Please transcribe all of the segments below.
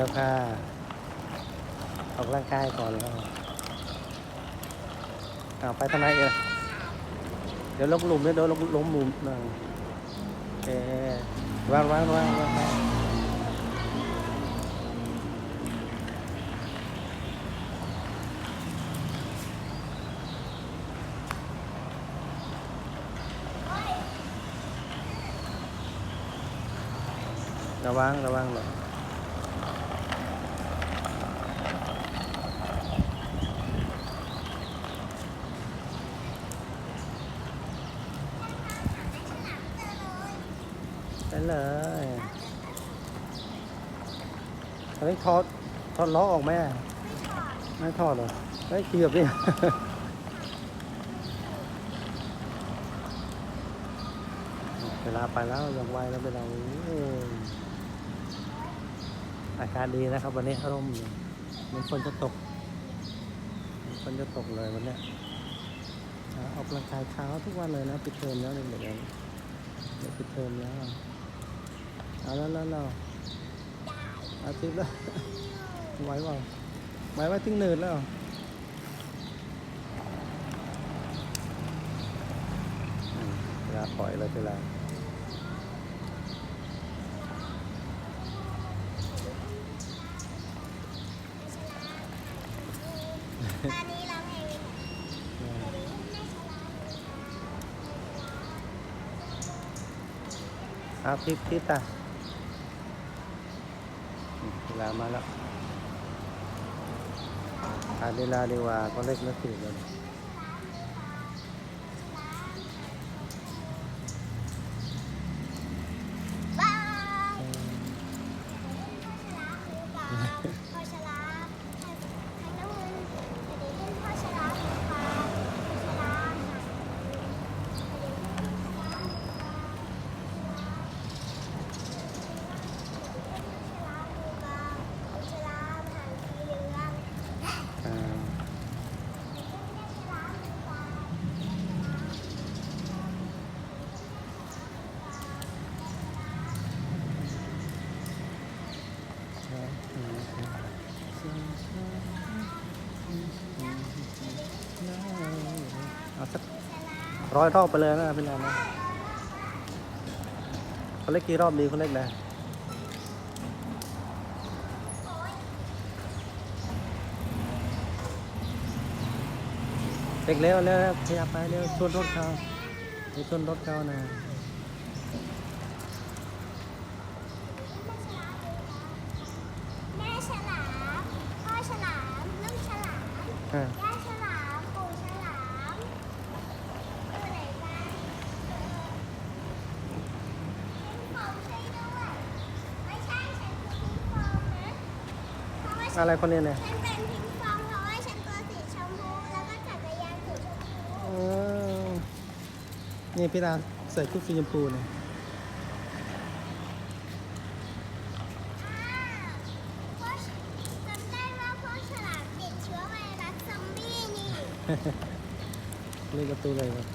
ดี๋ยวค่ะออกร่างกายก่อนแล้วเอาไปทางไหนเอ่ยเดี๋ยวลงหลุมเดี๋ยวเดี๋ยวลงลงหลุมหนึ่งโอเควางวางวางวางวางระวังระวังหน่อย เลยตอนนี้ถอดถอดล้อออกไหมไม่ถอดหรอไม่เกียบดิเวลาไปแล้วย่างไวแล้วไปเราโอ้ยอากาศดีนะครับ วันนี้อารมณ์ดีมันฝนจะตกมันฝนจะตกเลยวันนี้ยอ่าออกกำลังกายเช้าทุกวันเลยนะปิดเทอมแล้วเด็กๆเดี๋ยปิดเทอมแล้ว เอาแล้วแล้วแล้วอาทิตย์แล้วไหวเปล่าไหวไว้ทิ้งเนินแล้วอืมเวลาปล่อยเลยเวลาตอนนี้เราเพลงเอาทิศทิศอะอืมเวลา มาแล้วอ่ ร้อยรอบไปเลยนะพี่นานนะเขาเล็กกี่รอบดีเขาเล็กนะเล็กเร็วเร็วขยับไปเร็วชนรถเขาไปชนรถเขานะแม่ฉลามพ่อฉลามลูกฉลามอ่าย่าฉลาม ปู่ฉลามตัวไหนกันพิงฟองช่วยด้วย ไม่ใช่ฉันคือพิงฟองนะเพราะว่าฉัน อะไรคนนี้เนี่ยฉันเป็นพิงฟองเพราะว่าฉันตัวสีชมพูแล้วก็จักรยานสีชมพูเออนี่พี่ดาใส่ชุดสีชมพูเนี่ยอ่าเพราะจำได้ว่าพ่อฉลามติดเชื้อไวรัสซอมบี้นี่เล่นประตูเลยครับ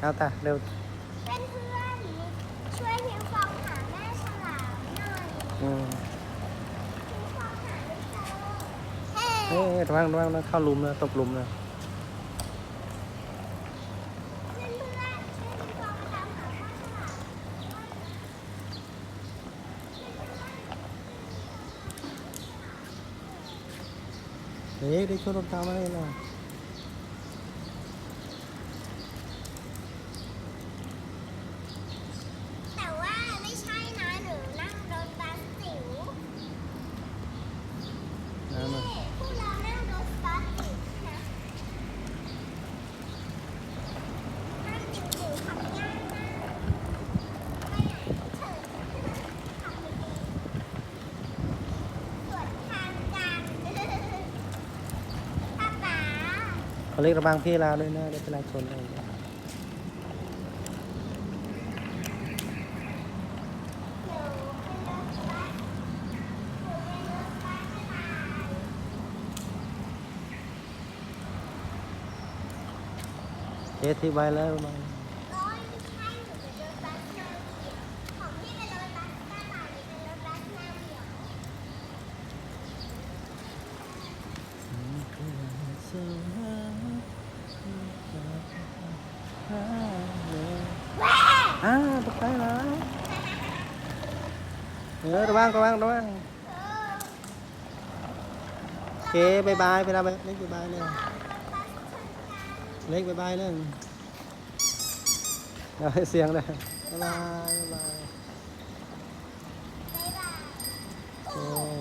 เอาตาเร็วเพื่อนเพื่อนๆช่วยพิงฟองหาแม่ฉลามหน่อย อืม พิงฟองหาไม่เจอ เฮ้ยระวังระวังนะเข้าลุมนะตกลุมนะเพื่อนเพื่อนๆช่วยพิงฟองตามาพ่อฉลามเฮ้ยได้ช่วยรถตามมาเลยนะ แต่ว่าไม่ใช่นะหนูนั่งรถบัสจิ๋ว น้ำมา นี่พวกเรานั่งรถบัสจิ๋วนะนั่งจิ๋วๆขับง่ายมากไปไหนเฉินขับดีๆสวนทางกันป้าป๋า เขาเรียกระบังพี่ลาวด้วยนะเด้เป็นไรชนเลยหนูเป็นรถบัสหนูเป็นรถบัสกระต่ายเทสที่ใบแล้วมา โอ้ยไม่ใช่หนูเป็นรถบัสนาเวียของพี่เป็นรถบัสกระต่ายหนูเป็นรถบัสนาเวีย ได้แล้วเออระวังระวังระวังเออโอเคบายบายไปแล้วเล็กบายบายเลยบัสชนกันเล็กบายบายเลยเอาให้เสียงเลยบายบายบ